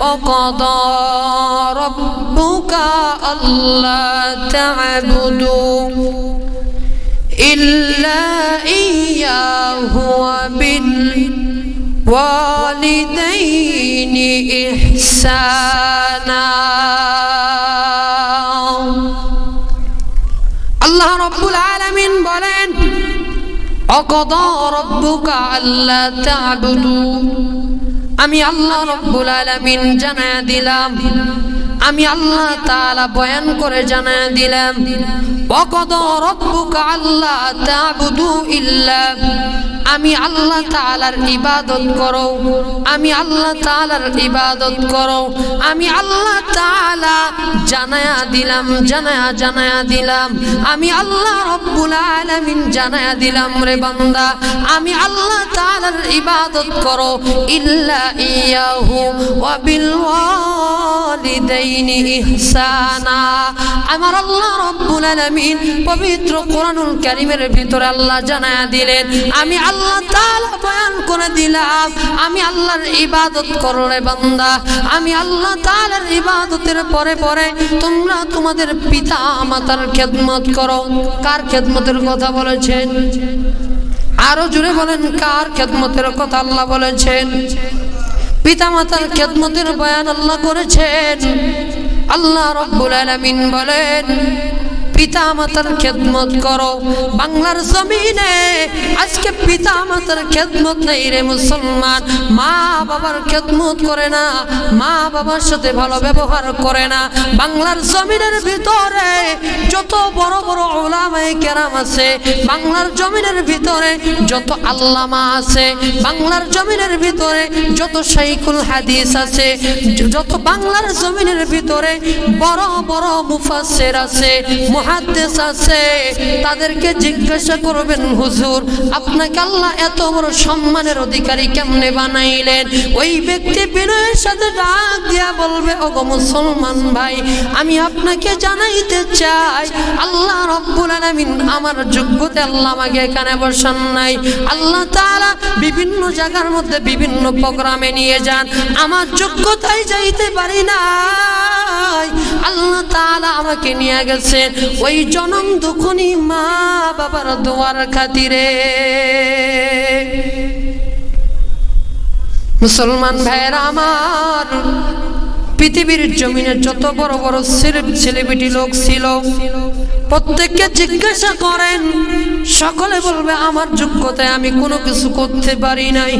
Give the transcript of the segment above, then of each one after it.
وقضى ربك ألا تعبدوا إلا إياه وبالوالدين إحسانا আল্লাহ রব্বুল আলামিন বলেন অকদা রব্বুকা আল্লাহ তা'বুদু আমি আল্লাহ রব্বুল আলামিন জানায়া দিলাম। আমি আল্লাহ তাআলা বয়ান করে জানায়া দিলাম। ওয়াকাদ রব্বুকা আল্লাহ তা'বুদু ইল্লা আমি আল্লাহ তাআলার ইবাদত করো। আমি আল্লাহ তাআলার ইবাদত করো। আমি আল্লাহ তাআলা জানায়া দিলাম, জানায়া জানায়া দিলাম। আমি আল্লাহ রব্বুল আলামিন জানায়া দিলাম রে বান্দা। আমি আল্লাহ তাআলার ইবাদত করো। ইল্লা ইয়াহু ওয়া বিল ওয়ালিদাইনি ইহসানা। আমার আল্লাহ রব্বুল আলামিন পবিত্র কোরআনুল কারীমের ভিতরে আল্লাহ জানায়া দিলেন, আমি আল্লাহ তাআলা বয়ান করে দিলাম। আমি আল্লাহর ইবাদত করো রে বান্দা। আমি আল্লাহ তাআলার ইবাদতের পরে পরে তোমরা তোমাদের পিতা মাতার খেদমত করো। কার খেদমতের কথা বলেছেন? আরও জুড়ে বলেন, কার খেদমতের কথা আল্লাহ বলেছেন? পিতা মাতার খেদমতের বয়ান আল্লাহ করেছেন। আল্লাহ রব্বুল আলামিন বলেন পিতা মাতার খেদমত করো। বাংলার জমিনে আজকে পিতা মাতার খেদমত নেই রে মুসলমান। মা বাবার খেদমত করে না, মা বাবার সাথে ভালো ব্যবহার করে না। বাংলার জমিনের ভিতরে যত বড় বড় ওলামায়ে কেরাম আছে, বাংলার জমিনের ভিতরে যত আল্লামা আছে, বাংলার জমিনের ভিতরে যত শাইখুল হাদিস আছে, যত বাংলার জমিনের ভিতরে বড় বড় মুফাসের আছে মুহাদ্দিস আছে, তাদেরকে জিজ্ঞাসা করবেন, হুজুর, আপনাকে আল্লাহ এত বড় সম্মানের অধিকারী কেমনে বানাইলেন? ওই ব্যক্তি বিনয়ের সাথে ডাক দিয়া বলবে, ওগো মুসলমান ভাই, আমি আপনাকে জানাইতে চাই, আল্লাহ রব্বুল আলামিন আমার যোগ্যতা আল্লাহ আমাকে এখানে বসান নাই। আল্লাহ তাআলা বিভিন্ন জায়গার মধ্যে বিভিন্ন প্রোগ্রামে নিয়ে যান। আমার যোগ্যতায় যাইতে পারি না আল্লাহ তাআলা আমাকে নিয়ে গেছেন। ওই জনম দুখনি মা বাবার দোয়ার খাতিরে। মুসলমান ভাইয়েরা আমার, পৃথিবীর জমিনে যত বড় বড় সেলিব্রিটি লোক ছিল, প্রত্যেককে জিজ্ঞাসা করেন, সকলে বলবে, আমার যোগ্যতায় আমি কোনো কিছু করতে পারি নাই।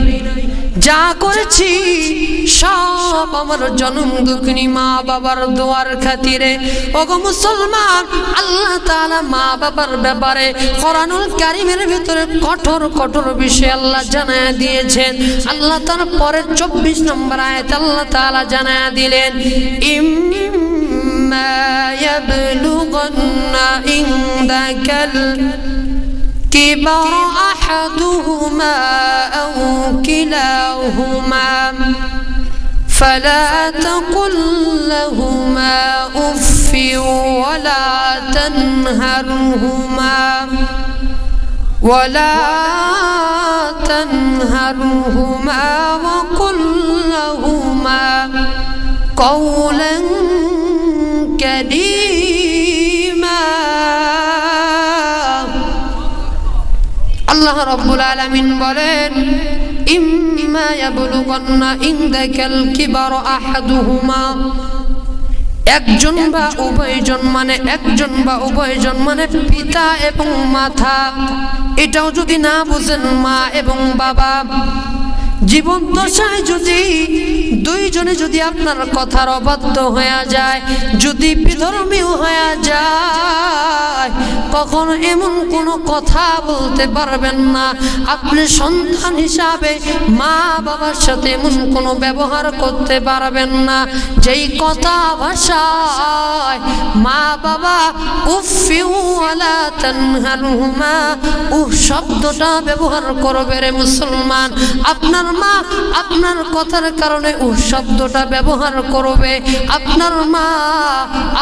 যা করেছি, সব আমার জনম দুঃখিনী মা বাবার দোয়ার খাতিরে। ওগো মুসলমান, আল্লাহ তাআলা মা বাবার ব্যাপারে কোরআনুল কারিমের ভিতরে কঠোর কঠোর বিষয় আল্লাহ জানায় দিয়েছেন। আল্লাহ তার পরের চব্বিশ নম্বর আয়াত আল্লাহ তাআলা জানায় দিলেন, ইম্মা ইয়াবলুগান্না ইনদাকাল كبر أحدهما أو كلاهما فلا تقل لهما أف ولا تنهرهما ولا تنهرهما وقل لهما قولا كريما আল্লাহ রব্বুল আলামিন বলেন, ইম্মা ইয়াবলুগান্না ইনদাকাল কিবার আহাদুহুমা। একজন বা উভয়জন মানে একজন বা উভয়জন মানে পিতা এবং মাথা এটাও যদি না বুঝেন মা এবং বাবা জীবন দশায় যদি, দুইজনে যদি আপনার কথার অবাধ্য হয়ে যায়, যদি বিধর্মীয় হয়ে যায়, কখনো এমন কোনো কথা বলতে পারবেন না। আপনি সন্তান হিসাবে মা বাবার সাথে এমন কোনো ব্যবহার করতে পারবেন না। যেই কথা ভাষায় মা বাবা উফিউ আলা তানহারহুমা উহ, শব্দটা ব্যবহার করবে রে মুসলমান। আপনার মা, আপনার কথার কারণে শব্দ শব্দটা ব্যবহার করবে। আপনার মা,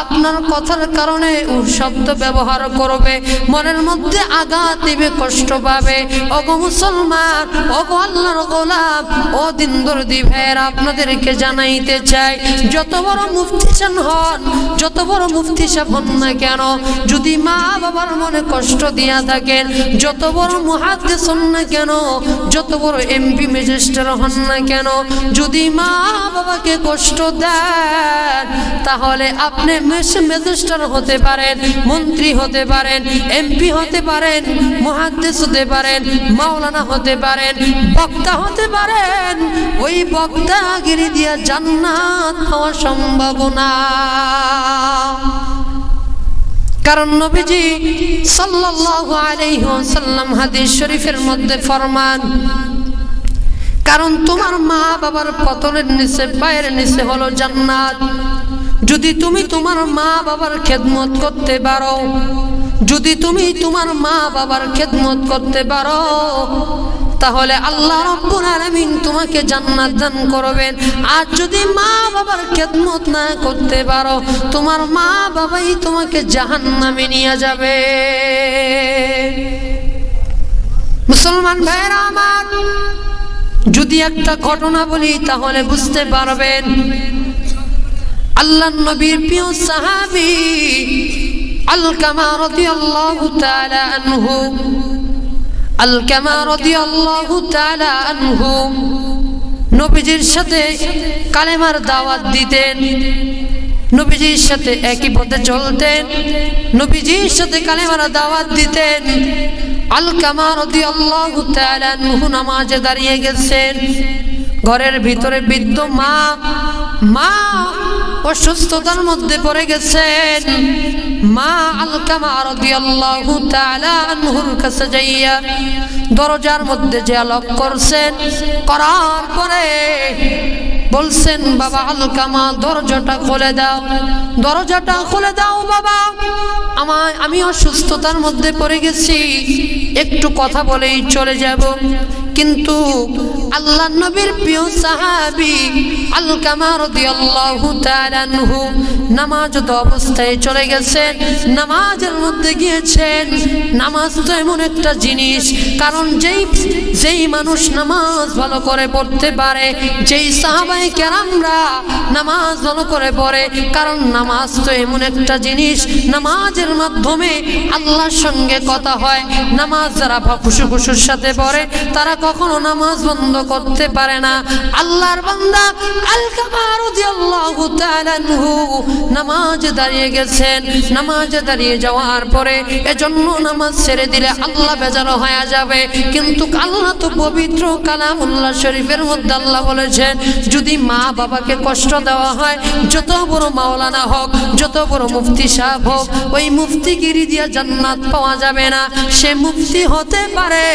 আপনার কথার কারণে উর শব্দ ব্যবহার করবে। মনের মধ্যে আঘাত দিবে, কষ্ট পাবে। অগো মুসলমান অগো আল্লাহর গোলাম, ও দিন দর্দি ভাইয়ের, আপনাদেরকে জানাইতে চাই, যত বড় মুফতি চান হন, যত বড় মুফতি সাহেব হন না কেন, যদি মা বাবার মনে কষ্ট দিয়া থাকেন, যত বড় মুহাদ্দিস হন না কেন, যত বড় এমপি ম্যাজিস্ট্রেট হন না কেন? যদি মা বাবাকে কষ্ট দেন, তাহলে আপনি ম্যাজিস্ট্রেট হতে পারেন, মন্ত্রী হতে পারেন, এমপি হতে পারেন মুহাদ্দিস হতে পারেন, মাওলানা হতে পারেন, বক্তা হতে পারেন। ওই বক্তাগিরি দিয়া জান্নাত হওয়া সম্ভব না। কারণ নবীজি সাল্লাল্লাহু আলাইহি ওয়াসাল্লাম হাদিস শরীফের মধ্যে ফরমান কারণ তোমার মা বাবার পতনের নিচে, পায়ের নিচে হলো জান্নাত। যদি তুমি তোমার মা বাবার খেদমত করতে পারো, যদি তুমি তোমার মা বাবার খেদমত করতে পারো, তাহলে আল্লাহ রব্বুল আলামিন তোমাকে জান্নাত দান করবেন। আর যদি মা বাবার খেদমত না করতে পারো, তোমার মা বাবাই তোমাকে জাহান্নামে নিয়ে যাবে। মুসলমান ভাইরা আমার যদি একটা ঘটনা বলি, তাহলে বুঝতে পারবেন। আল্লাহ নবীর প্রিয় সাহাবি আলকামা রাদিয়াল্লাহু তাআলা আনহু, আলকামা রাদিয়াল্লাহু তাআলা আনহু নবীজির সাথে কালেমার দাওয়াত দিতেন, নবীজির সাথে একই পথে চলতেন, নবীজির সাথে কালেমার দাওয়াত দিতেন। তাআলা আনহু নামাজে দাঁড়িয়ে গেছেন। ঘরের ভিতরে বৃদ্ধ মা মা অসুস্থতার মধ্যে পড়ে গেছেন। মা আলকামা রাদিয়াল্লাহু তাআলা আনহুর কাছে যাইয়া দরজার মধ্যে যে লক করছেন, করার পরে বলছেন, বাবা আলকামা দরজাটা খুলে দাও। দরজাটা খুলে দাও, বাবা। আমার, আমি অসুস্থতার মধ্যে পড়ে গেছি। একটু কথা বলেই চলে যাব। কিন্তু আল্লাহ নবীর প্রিয় সাহাবি আলকামা রাদিয়াল্লাহু তাআলা আনহু নামাজত অবস্থায় চলে গেছেন, নামাজের মধ্যে গিয়েছেন। নামাজ তো এমন একটা জিনিস, কারণ যেই যেই মানুষ নামাজ ভালো করে পড়তে পারে, যেই সাহাবাই কেরামরা নামাজ ভালো করে পড়ে, কারণ নামাজ তো এমন একটা জিনিস, নামাজের মাধ্যমে আল্লাহর সঙ্গে কথা হয়। নামাজ যারা খুশু খুশুর সাথে পড়ে, তারা কখনো নামাজ বন্ধ করতে পারে না। আল্লাহর বান্দা নামাজ দাঁড়িয়ে গেছেন। নামাজ দাঁড়িয়ে যাওয়ার পরে এজন্য নামাজ ছেড়ে দিলে আল্লাহ বেজার হয়ে যাবে। কিন্তু আল্লাহ তো পবিত্র কালামুল্লাহ শরীফের মধ্যে আল্লাহ বলেছেন, যদি মা বাবাকে কষ্ট দেওয়া হয়, যত বড় মাওলানা হোক, যত বড় মুফতি সাহেব হোক, ওই মুফতিগিরি দিয়া জান্নাত পাওয়া যাবে না। সে মুফতি হতে পারে,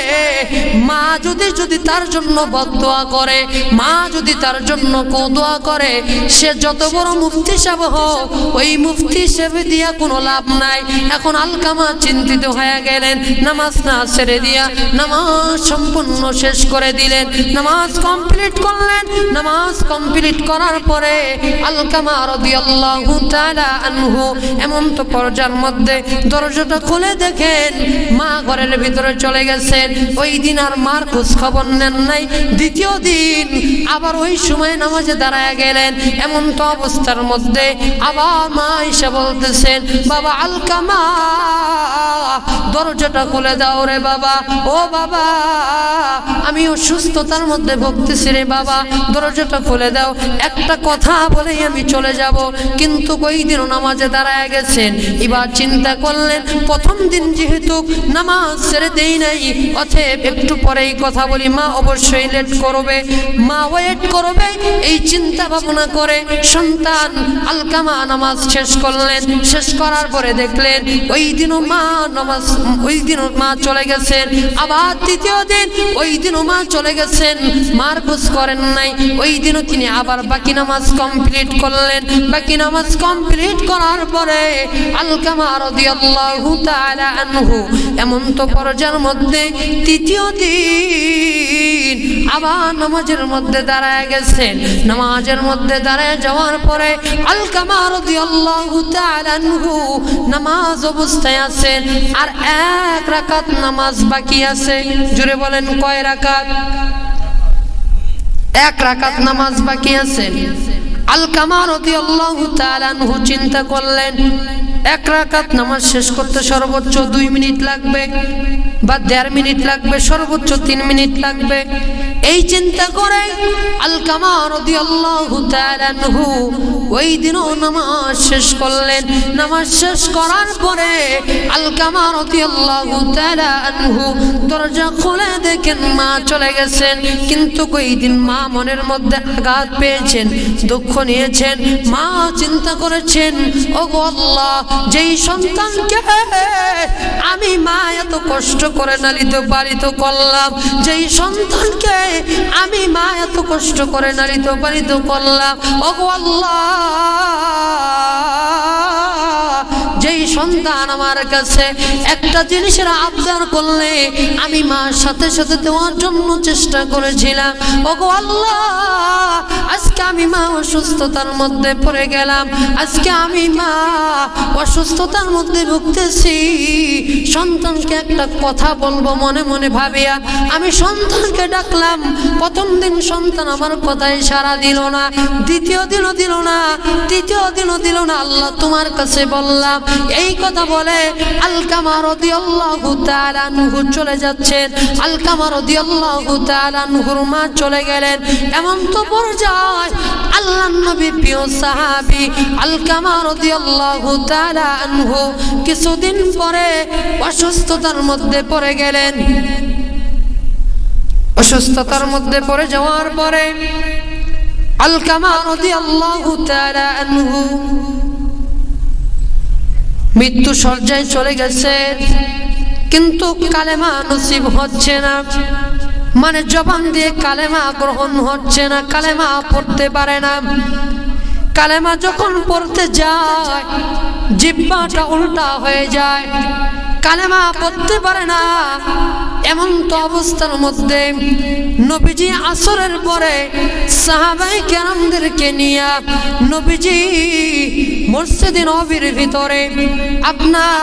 মা যদি যদি তার জন্য বদোয়া করে, মা যদি তার জন্য কোদোয়া করে, সে যত বড় মুফতি সাহেব হোক, ওই মুফতি সেবে দিয়া কোনো লাভ নাই। এখন আলকামা চিন্তিত হয়ে গেলেন, নামাজ না ছেড়ে দিয়া, নামাজ সম্পূর্ণ শেষ করে দিলেন, নামাজ কমপ্লিট করলেন। নামাজ কমপ্লিট করার পরে আলকামা রাদিয়াল্লাহু তাআলা আনহু এমন তো পর্যার মধ্যে দরজাটা খুলে দেখেন, মা ঘরের ভিতরে চলে গেছেন। ওই দিন আর মার খোঁজ খবর নেন নাই। দ্বিতীয় দিন আবার ওই সময় নামাজে দাঁড়ায় গেলেন। এমন তো অবস্থার মধ্যে আবার মা এসে বলতেছেন, বাবা, আলকামা, দরজাটা খুলে দাও রে বাবা। ও বাবা আমি অসুস্থতার মধ্যে ভুগতেছি রে বাবা। দরজাটা খুলে দাও। একটা কথা বলেই আমি চলে যাব। কিন্তু ওই দিনও নামাজে দাঁড়ায় গেছেন? এবার চিন্তা করলেন, প্রথম দিন যেহেতু নামাজ ছেড়ে দেই নাই, অতএব একটু পরেই কথা বলি, মা অবশ্যই লেট করবে। মা ওয়েট করবে, এই চিন্তা ভাবনা করে সন্তান আলকামা নামাজ শেষ করলেন। শেষ করার পরে দেখলেন, ওই দিনও মা নামাজ, ওই দিনও মা চলে গেছেন। আবার তৃতীয় দিন, ওই দিনও মা চলে গেছেন। মার খোঁজ করেন নাই, ওই দিনও তিনি আবার বাকি নামাজ কমপ্লিট করলেন। বাকি নামাজ কমপ্লিট করার পরে আলকামা রাদিয়াল্লাহু তাআলা আনহু, এমন তো পর্যায়ের মধ্যে তৃতীয় দিন আবার নামাজের মধ্যে দাঁড়ায় গেছেন। নামাজের মধ্যে দাঁড়ায় যাওয়ার পরে নামাজ অবস্থায় আছেন। আর এক রাকাত নামাজ বাকি আছে। জুড়ে বলেন, কয় রাকাত? এক রাকাত নামাজ বাকি আছে। আলকামা রাদিয়াল্লাহু তাআলা আনহু চিন্তা করলেন এক রাকাত নামাজ শেষ করতে সর্বোচ্চ দুই মিনিট লাগবে বা দেড় মিনিট লাগবে, সর্বোচ্চ তিন মিনিট লাগবে। এই চিন্তা করে আলকামা আনহু ওই দিনও নামাজ শেষ করলেন। নামাজ শেষ করার পরে আলকামা আনহু দরজা খুলে দেখেন মা চলে গেছেন, কিন্তু ওই দিন মা মনের মধ্যে আঘাত পেয়েছেন, দুঃখ নিয়েছেন। মা চিন্তা করেছেন ও আল্লাহ যেই সন্তানকে আমি মা এত কষ্ট করে নালিত পারিত করলাম। যেই সন্তানকে আমি মা এত কষ্ট করে নালিত পারিত করলাম। ও আল্লাহ! যেই সন্তান আমার কাছে একটা জিনিসের আবদার করলে আমি মার সাথে সাথে দেওয়ার জন্য চেষ্টা করেছিলাম। ওগো আল্লাহ, আজকে আমি মা অসুস্থতার মধ্যে পড়ে গেলাম। আজকে আমি মা অসুস্থতার মধ্যে ভুগতেছি। সন্তানকে একটা কথা বলব মনে মনে ভাবিয়া, আমি সন্তানকে ডাকলাম। প্রথম দিন সন্তান আমার কথায় সারা দিল না, দ্বিতীয় দিনও দিল না, তৃতীয় দিনও দিল না, আল্লাহ তোমার কাছে বললাম এই কথা বলে আলকামা রাদিয়াল্লাহু তাআলা আনহু চলে যাচ্ছেন। আলকামা রাদিয়াল্লাহু তাআলা আনহুর মা চলে গেলেন। এমন তো পর্যায় আল্লাহর নবী প্রিয় সাহাবী আলকামা রাদিয়াল্লাহু তাআলা কিছুদিন পরে অসুস্থতার মধ্যে পড়ে গেলেন। অসুস্থতার মধ্যে পড়ে যাওয়ার পরে আলকামা রাদিয়াল্লাহু তাআলা আনহু মৃত্যু সজ্জায় চলে গেছে। কিন্তু কালেমা নসিব হচ্ছে না। মানে জবান দিয়ে কালেমা গ্রহণ হচ্ছে না, কালেমা পড়তে পারে না। কালেমা যখন পড়তে যায়, জিব্বাটা উল্টা হয়ে যায়। কালেমা পড়তে পারে না, এমন তো অবস্থার মধ্যে নবীজি আসরের পরে সাহাবাই কেরামদেরকে নিয়ে নবীজি মসজিদে নবীর ভিতরে আপনার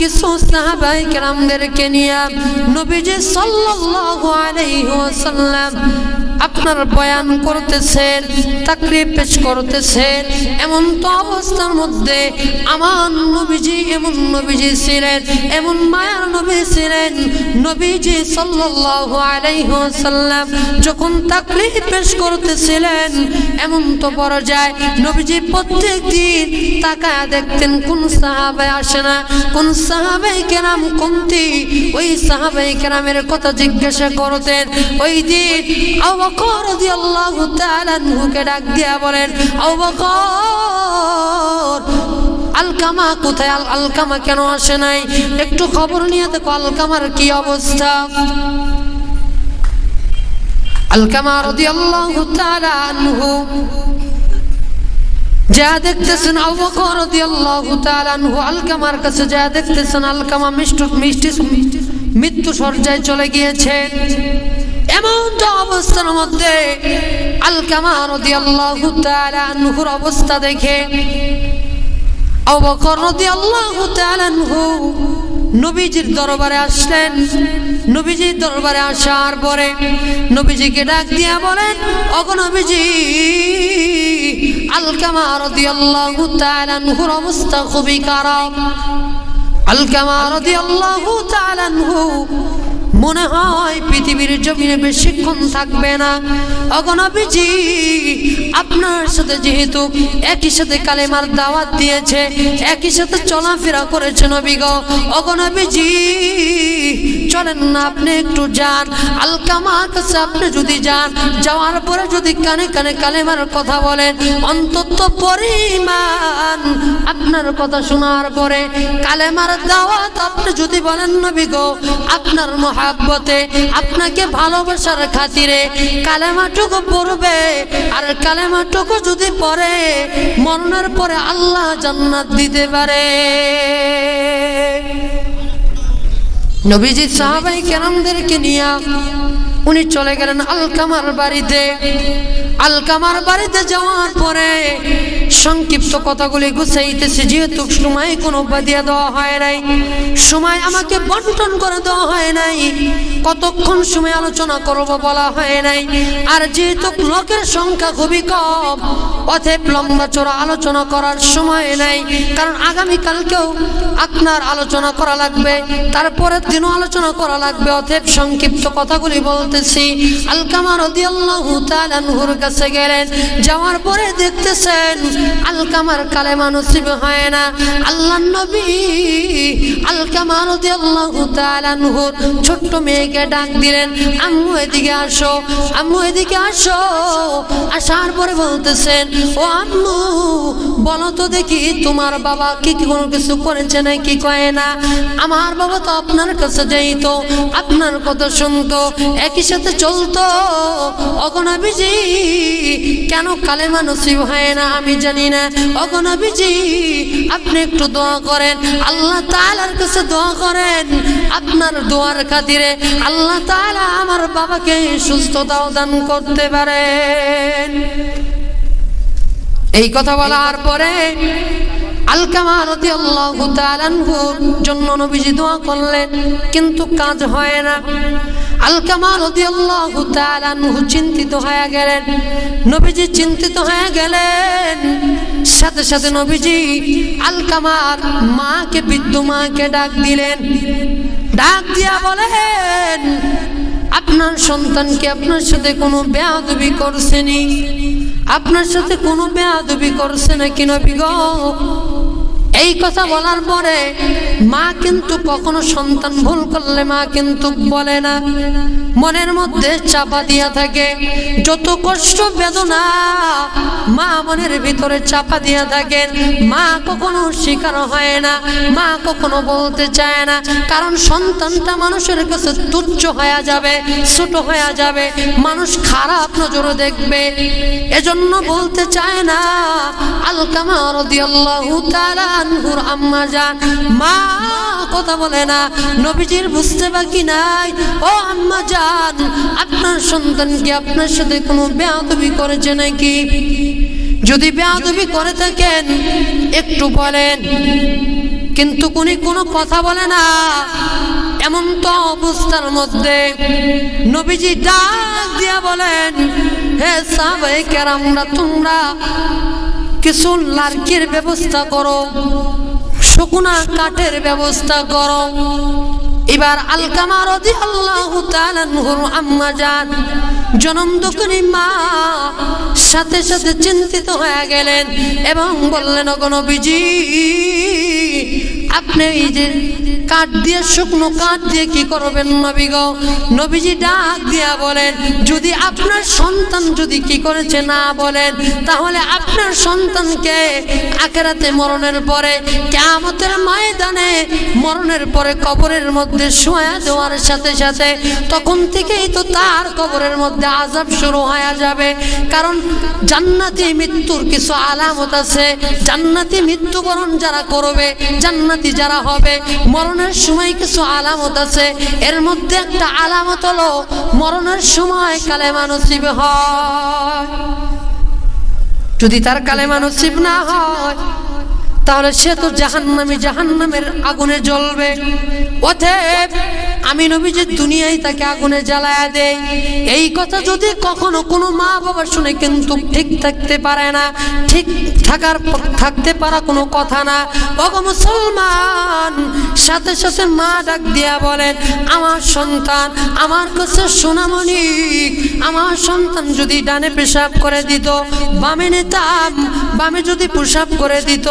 কিছু সাহাবাই কেরামদেরকে নিয়ে নবীজি সাল্লাল্লাহু আলাইহি ওয়াসাল্লাম আপনার বয়ান করতেছেন তাকরির পেশ করতেছেন, এমন তো অবস্থার মধ্যে আমার নবীজি এমন নবীজি ছিলেন, এমন মায়ার নবী ছিলেন, নবীজি ওয়াসাল্লাম যখন তাকরির পেশ করতেছিলেন, এমন তো বড় যায় নবীজি প্রত্যেক দিন তাকায় দেখতেন, কোন সাহাবায় আসে না, কোন সাহাবাই কেরাম কমতি, ওই সাহাবাই কেরামের কথা জিজ্ঞাসা করতেন, ওই দিন আবু বকর রাদিয়াল্লাহু তাআলা আনহুকে ডাক দিয়া বলেন আবু আলকামা কোথায়? আল আলকামা কেন আসে নাই? একটু খবর নিয়ে দেখো, আলকামার কি অবস্থা? আলকামা রাদিয়াল্লাহু তাআলা আনহু, যা দেখতেছেন আলকামার কাছে যা দেখতেছেন, আলকামা মিষ্টি মিষ্টি মৃত্যু সজ্জায় চলে গিয়েছেন এমন তো অবস্থার মধ্যে রাদিয়াল্লাহু তাআলা আনহুর অবস্থা দেখে আবু বকর রাদিয়াল্লাহু তাআলা আনহু নবীজির দরবারে আসলেন। নবীজির দরবারে আসার পরে নবীজিকে ডাক দিয়া বলেন অগ নবীজি আলকামা রাদিয়াল্লাহু তাআলা আনহুর অবস্থা খুবই খারাপ। আলকামা রাদিয়াল্লাহু তাআলা আনহু মনে হয় পৃথিবীর জমিনে বেশিক্ষণ থাকবে না। অগণবিজি আপনার সাথে যেহেতু একই সাথে কালেমার দাওয়াত দিয়েছে, একই সাথে চলাফেরা করেছে নবীগ অগণবিজি চলেন না আপনি একটু যান। আলকামার কাছে আপনি যদি যান। যাওয়ার পরে যদি কানে কানে কালেমার কথা বলেন, অন্তত পরিমাণ আপনার কথা শোনার পরে কালেমার দাওয়াত আপনি যদি বলেন নবী গো, আপনার মহাব্বতে, আপনাকে ভালোবাসার খাতিরে কালেমাটুকু পড়বে, আর কালেমাটুকু যদি পরে মরণের পরে আল্লাহ জান্নাত দিতে পারে। নবীজি সাহাবাই কেরামদেরকে নিয়ে উনি চলে গেলেন আলকামার বাড়িতে। আলকামার বাড়িতে যাওয়ার পরে সংক্ষিপ্ত কথাগুলি গুছাইতেছে, যেহেতু সময় কোনো বাদিয়া দেওয়া হয় নাই, সময় আমাকে বন্টন করে দেওয়া হয় নাই, কতক্ষণ সময় আলোচনা করব বলা হয় নাই, আর যেহেতু লোকের সংখ্যা খুবই কম অথেব লম্বা চোরা আলোচনা করার সময় নাই, কারণ আগামীকালকেও আপনার আলোচনা করা লাগবে, তারপরের দিনও আলোচনা করা লাগবে অথেব সংক্ষিপ্ত কথাগুলি বলতেছি আলকামা রদিয়াল্লাহু তাআলা নূর কাছে গেলেন। যাওয়ার পরে দেখতেছেন আলকামার কালেমা নসিব হয় না। আল্লাহ নবী আলকামা রদিয়াল্লাহু তাআলা নূর ছোট্ট মেয়েকে ডাক দিলেন, আম্মু, এদিকে আসো, আম্মু, এদিকে আসো। আসার পরে বলতেছেন, ও আম্মু, বলো তো দেখি তোমার বাবা কি কি কোনো কিছু করেছে না কি কয় না? আমার বাবা তো আপনার কাছে যাইতো আপনার কথা শুনতো। একই সাথে চলতো অগণাবিজি কেন কালেমা নসিব হয় না আমি জানি না। অগণাবিজি আপনি একটু দোয়া করেন, আল্লাহ তালার কাছে দোয়া করেন, আপনার দোয়ার খাতিরে আল্লাহ তাআলা আমার বাবাকে সুস্থতাও দান করতে পারেন। এই কথা বলার পরে আলকামা রাদিয়াল্লাহু তাআলা আনহুর জন্য নবীজি দোয়া করলেন, কিন্তু কাজ হয় না। আলকামা রাদিয়াল্লাহু তাআলা আনহু চিন্তিত হয়ে গেলেন, নবীজি চিন্তিত হয়ে গেলেন। সাথে সাথে নবীজি আলকামার মাকে, বৃদ্ধ মাকে ডাক দিলেন। ডাক দিয়া বলেন, আপনার সন্তানকে আপনার সাথে কোনো বেয়াদবি করছেনি আপনার সাথে কোনো বেয়াদবি করছে নাকি নবী গো? এই কথা বলার পরে মা কিন্তু কখনো সন্তান ভুল করলে মা কিন্তু বলে না। মনের মধ্যে চাপা দিয়া থাকে, যত কষ্ট, বেদনা মা মনের ভিতরে চাপা দিয়া থাকেন। মা কখনো স্বীকার হয় না, মা কখনো বলতে চায় না, কারণ সন্তানটা মানুষের কাছে তুচ্ছ হয়ে যাবে, ছোট হয়ে যাবে, মানুষ খারাপ নজরে দেখবে। এজন্য বলতে চায় না আলকামা রাদিয়াল্লাহু তাআলা আনহুর আম্মা জান। মা কথা বলে না, নবীজির বুঝতে বাকি নাই। ও আম্মা জান, আপনার সন্তান কি আপনার সাথে কোনো বেয়াদবি করেছে নাকি? যদি বেয়াদবি করে থাকেন, একটু বলেন। কিন্তু উনি কোনো কথা বলে না। এমন তো অবস্থার মধ্যে নবীজি ডাক দিয়া বলেন, হে সাহাবায়ে কেরামরা, তোমরা কিছু লার্কির ব্যবস্থা করো, শুকনা কাঠের ব্যবস্থা করো। এবার আলকামা রদি আল্লাহ তালানহুর আম্মা জনম দক্ষিণী মা সাথে সাথে চিন্তিত হয়ে গেলেন এবং বললেন অগণবিজি আপনি এই যে কাঠ দিয়ে, শুকনো কাঠ দিয়ে কি করবেন নবী গো? নবীজি ডাক দিয়া বলেন, যদি আপনার সন্তান যদি কি করেছে না বলেন, তাহলে আপনার সন্তানকে আখেরাতে মরণের পরে, কেয়ামতের ময়দানে মরণের পরে কবরের মধ্যে শোয়া দেওয়ার সাথে সাথে তখন থেকেই তো তার কবরের মধ্যে আজাব শুরু হয়ে যাবে। কারণ জান্নাতি মৃত্যুর কিছু আলামত আছে। জান্নাতি মৃত্যুবরণ যারা করবে, জান্নাতি যারা হবে, মরণের সময় কিছু আলামত আছে। এর মধ্যে একটা আলামত হলো, মরণের সময় কালেমা নসিব হয়। যদি তার কালেমা নসিব না হয়, তাহলে সে তো জাহান্নামে জাহান্নামের আগুনে জ্বলবে। অতএব আমি নবী যে দুনিয়ায় তাকে আগুনে জ্বালায়া দেয় এই কথা যদি কখনো কোনো মা বাবা শুনে কিন্তু ঠিক থাকতে পারে না, ঠিক থাকার থাকতে পারা কোনো কথা না। অগ মুসলমান, সাথে সাথে মা ডাক দিয়া বলেন, আমার সন্তান, আমার কাছে সোনামণি, আমার সন্তান যদি ডানে পেশাব করে দিত, বামে নিতাম, বামে যদি পেশাব করে দিত,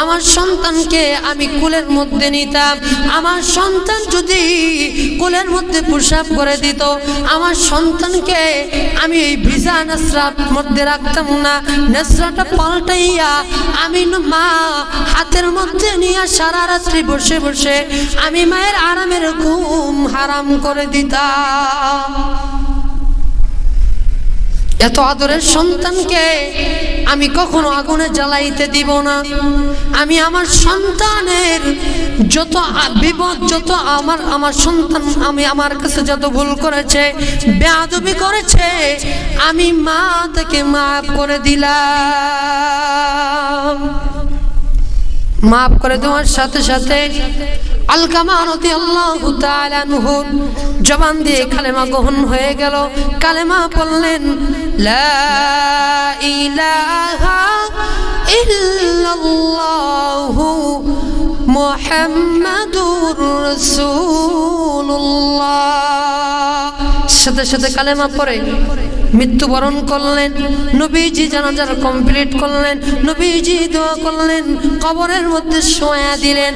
আমার সন্তানকে আমি কুলের মধ্যে নিতাম, আমার সন্তান যদি কোলের মধ্যে প্রসাব করে দিত। আমার সন্তানকে আমি এই ভিজা নেশরার মধ্যে রাখতাম না। নেসরাটা পাল্টাইয়া আমি মা হাতের মধ্যে নিয়ে সারা রাত্রি বসে বসে আমি মায়ের আরামের ঘুম হারাম করে দিতাম। এত আদরের সন্তানকে আমি কখনো আগুনে জ্বালাইতে দিব না। আমি আমার সন্তানের যত বিপদ, যত আমার আমার সন্তান আমি আমার কাছে যত ভুল করেছে বেআবি করেছে, আমি মা তাকে মাফ করে দিলাম। মাফ করে দেওয়ার সাথে সাথে আলকামানতি আল্লাহ তাআলাহুর জবান দিয়ে কালেমা গ্রহণ হয়ে গেল। কালেমা বললেন লা ইলাহা ইল্লাল্লাহু মুহাম্মাদুর রাসূলুল্লাহ। সাথে সাথে কালেমা পরে মৃত্যুবরণ করলেন, নবীজি জানাজার কমপ্লিট করলেন, নবীজি দোয়া করলেন, কবরের মধ্যে সোয়া দিলেন।